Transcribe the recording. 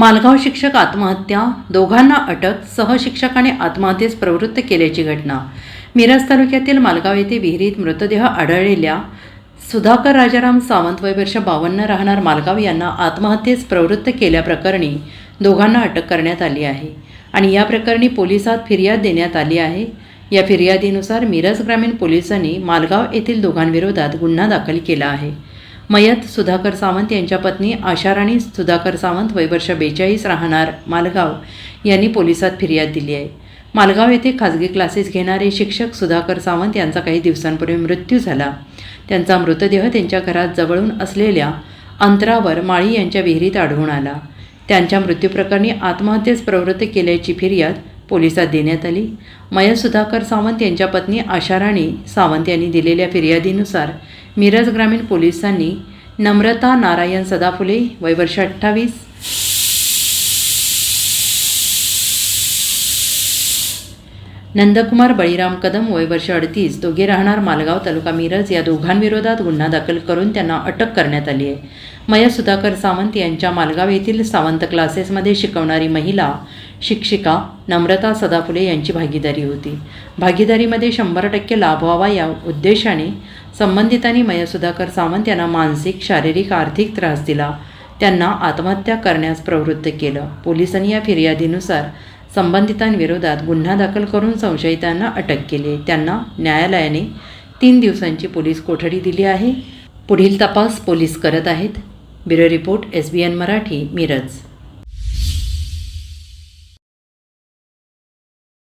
मालगाव शिक्षक आत्महत्या दोघांना अटक सहशिक्षकाने आत्महत्येस प्रवृत्त केल्याची घटना. मिरज तालुक्यातील मालगाव येथे विहिरीत मृतदेह आढळलेल्या सुधाकर राजाराम सावंत वय वर्ष बावन्न राहणार मालगाव यांना आत्महत्येस प्रवृत्त केल्याप्रकरणी दोघांना अटक करण्यात आली आहे आणि या प्रकरणी पोलिसात फिर्याद देण्यात आली आहे. या फिर्यादीनुसार मिरज ग्रामीण पोलिसांनी मालगाव येथील दोघांविरोधात गुन्हा दाखल केला आहे. मयत सुधाकर सावंत यांच्या पत्नी आशाराणी सुधाकर सावंत वयवर्ष बेचाळीस राहणार मालगाव यांनी पोलिसात फिर्याद दिली आहे. मालगाव येथे खाजगी क्लासेस घेणारे शिक्षक सुधाकर सावंत यांचा काही दिवसांपूर्वी मृत्यू झाला. त्यांचा मृतदेह त्यांच्या घरात जवळून असलेल्या अंतरावर माळी यांच्या विहिरीत आढळून आला. त्यांच्या मृत्यूप्रकरणी आत्महत्येस प्रवृत्त केल्याची फिर्याद पोलिसात देण्यात आली. मयत सुधाकर सावंत यांच्या पत्नी आशाराणी सावंत यांनी दिलेल्या फिर्यादीनुसार मिरज ग्रामीण पोलिसांनी नम्रता नारायण सदाफुले वय वर्ष अठ्ठावीस नंदकुमार बळीराम कदम वय वर्ष अडतीस दोघे राहणार मालगाव तालुका मिरज. या दोघांविरोधात गुन्हा दाखल करून त्यांना अटक करण्यात आली आहे. मया सुधाकर सावंत यांच्या मालगाव येथील सावंत क्लासेसमध्ये शिकवणारी महिला शिक्षिका नम्रता सदाफुले यांची भागीदारी होती. भागीदारीमध्ये शंभर टक्के लाभ व्हावा या उद्देशाने संबंधितांनी मया सुधाकर सावंत यांना मानसिक शारीरिक आर्थिक त्रास दिला. त्यांना आत्महत्या करण्यास प्रवृत्त केलं. पोलिसांनी या फिर्यादीनुसार संबंधितांविरोधात गुन्हा दाखल करून संशयितांना अटक केली. त्यांना न्यायालयाने तीन दिवसांची पोलीस कोठडी दिली आहे. पुढील तपास पोलीस करत आहेत. Bureau report S B N Marathi Miraj.